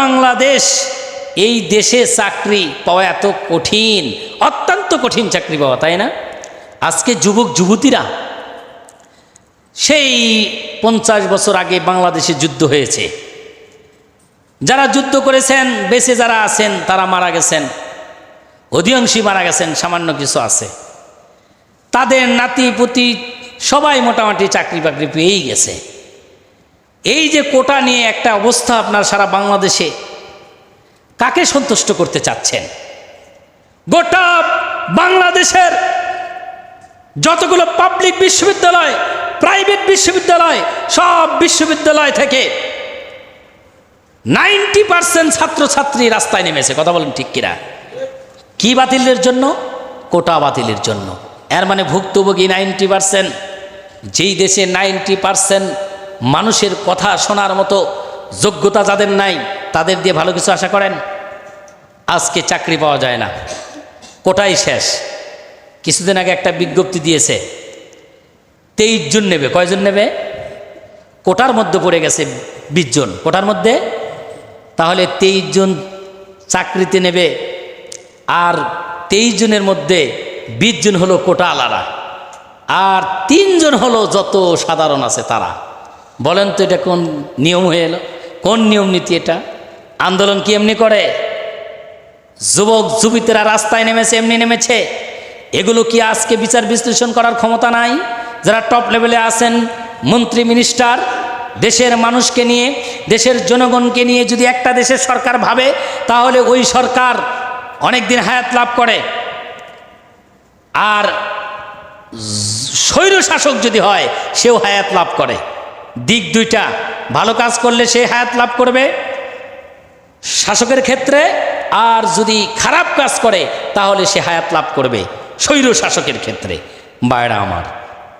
বাংলাদেশ এই দেশে চাকরি পাওয়া এত কঠিন, অত্যন্ত কঠিন চাকরি পাওয়া, তাই না? আজকে যুবক যুবতীরা সেই পঞ্চাশ বছর আগে বাংলাদেশে যুদ্ধ হয়েছে। যারা যুদ্ধ করেছেন, বেঁচে যারা আছেন, তারা মারা গেছেন। অধিকাংশই মারা গেছেন, সামান্য কিছু আছে। তাদের নাতি পুতি সবাই মোটামুটি চাকরি বাকরি পেয়েই গেছে। এই যে কোটা নিয়ে একটা অবস্থা আপনার সারা বাংলাদেশে, কাকে সন্তুষ্ট করতে চাচ্ছেন? গোটা বাংলাদেশের যতগুলো পাবলিক বিশ্ববিদ্যালয় প্রাইভেট বিশ্ববিদ্যালয়, সব বিশ্ববিদ্যালয় থেকে নাইনটি পার্সেন্ট ছাত্রছাত্রী রাস্তায় নেমেছে। কথা বলেন ঠিক কিনা? কি বাতিলের জন্য? কোটা বাতিলের জন্য। এর মানে ভুক্তভোগী নাইনটি পার্সেন্ট, যেই দেশে নাইনটি পার্সেন্ট মানুষের কথা শোনার মতো যোগ্যতা যাদের নাই, তাদের দিয়ে ভালো কিছু আশা করেন? আজকে চাকরি পাওয়া যায় না। কোটাই শেষ। কিছুদিন আগে একটা বিজ্ঞপ্তি দিয়েছে, তেইশ জন নেবে। কয়জন নেবে? কোটার মধ্যে পড়ে গেছে বিশ জন। কোটার মধ্যে? তাহলে তেইশ জন চাকরিতে নেবে, আর তেইশ জনের মধ্যে বিশ জন হলো কোটা আলারা আর তিনজন হলো যত সাধারণ আছে তারা। বলেন তো এটা কোন নিয়ম হয়ে এলো? কোন নিয়ম নীতি এটা? আন্দোলন কি এমনি করে? যুবক যুবতীরা রাস্তায় নেমেছে, এমনি নেমেছে। এগুলো কি আজকে বিচার বিশ্লেষণ করার ক্ষমতা নাই? যারা টপ লেভেলে আছেন, মন্ত্রী মিনিস্টার দেশের মানুষকে নিয়ে, দেশের জনগণকে নিয়ে যদি একটা দেশের সরকার ভাবে, তাহলে ওই সরকার অনেক দিন হায়াত লাভ করে। আর স্বৈর শাসক যদি হয়, সেও হায়াত লাভ করে। দিক দুইটা। ভালো কাজ করলে সে হায়াত লাভ করবে শাসকের ক্ষেত্রে, আর যদি খারাপ কাজ করে, তাহলে সে হায়াত লাভ করবে স্বৈর শাসকের ক্ষেত্রে। বায়রা আমার,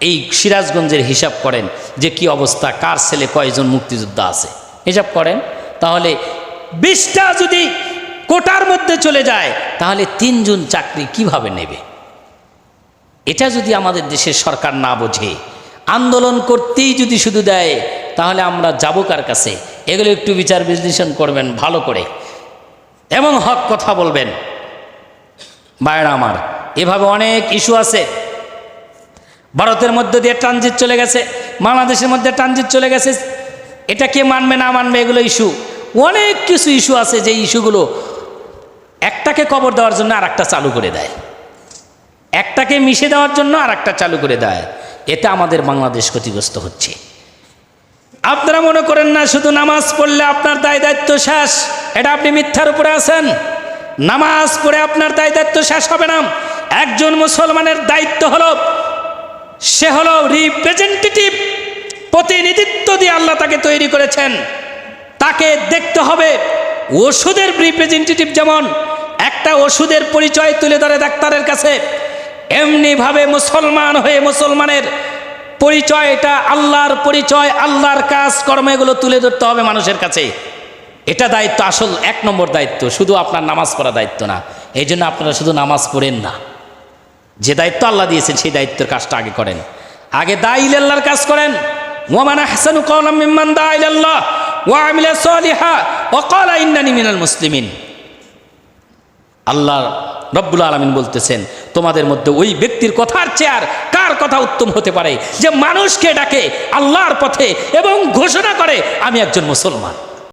এই সিরাজগঞ্জের হিসাব করেন যে কি অবস্থা, কার ছেলে কয়জন মুক্তিযোদ্ধা আছে? হিসাব করেন, তাহলে বিশটা যদি কোটার মধ্যে চলে যায়, তাহলে তিনজন চাকরি কীভাবে নেবে? এটা যদি আমাদের দেশের সরকার না বোঝে আন্দোলন করতেই যদি শুধু দেয়, তাহলে আমরা যাব কার কাছে? এগুলো একটু বিচার বিশ্লেষণ করবেন ভালো করে। এবং হক কথা বলবেন। বাইরে আমার, এভাবে অনেক ইস্যু আছে। ভারতের মধ্যে দিয়ে ট্রানজিট চলে গেছে, বাংলাদেশের মধ্যে ট্রানজিট চলে গেছে। এটা কে মানবে না মানবে এগুলো ইস্যু? অনেক কিছু ইস্যু আছে যে ইস্যুগুলো একটাকে কবর দেওয়ার জন্য আর চালু করে দেয়। একটাকে মিশে দেওয়ার জন্য আর চালু করে দেয়। এতে আমাদের বাংলাদেশ ক্ষতিগ্রস্ত হচ্ছে। আপনারা মনে করেন না, শুধু নামাজ পড়লে আপনার দায় দায়িত্ব শেষ? এটা আপনি মিথ্যার উপরে আছেন? নামাজ পড়ে আপনার দায় দায়িত্ব শেষ হবে না। একজন মুসলমানের দায়িত্ব হলো, সে হলো রিপ্রেজেন্টেটিভ প্রতিনিধিত্ব দিয়ে আল্লাহ তাকে তৈরি করেছেন। তাকে দেখতে হবে, ওষুধের রিপ্রেজেন্টেটিভ যেমন, একটা ওষুধের পরিচয় তুলে ধরে ডাক্তারের কাছে। এমনিভাবে মুসলমান হয়ে মুসলমানের পরিচয় এটা আল্লাহর পরিচয়, আল্লাহর কাজ কর্ম এগুলো তুলে ধরতে হবে মানুষের কাছে। এটা দায়িত্ব আসল, এক নম্বর দায়িত্ব, শুধু আপনার নামাজ পড়া দায়িত্ব না। এই জন্য আপনারা শুধু নামাজ পড়েন না। যে দায়িত্ব আল্লাহ দিয়েছেন, সেই দায়িত্বের কাজটা আগে করেন। আগে দাইল আল্লাহর কাজ করেন। ওয়ামানা হাসানু দাইল আল্লাহ ওয়া মুসলিমিন। আল্লাহ রব্বুল আলমিন বলতেছেন, তোমাদের মধ্যে ওই ব্যক্তির কথার চেয়ার কার কথা উত্তম হতে পারে? যে মানুষকে ডাকে আল্লাহর পথে এবং ঘোষণা করে, আমি একজন মুসলমান।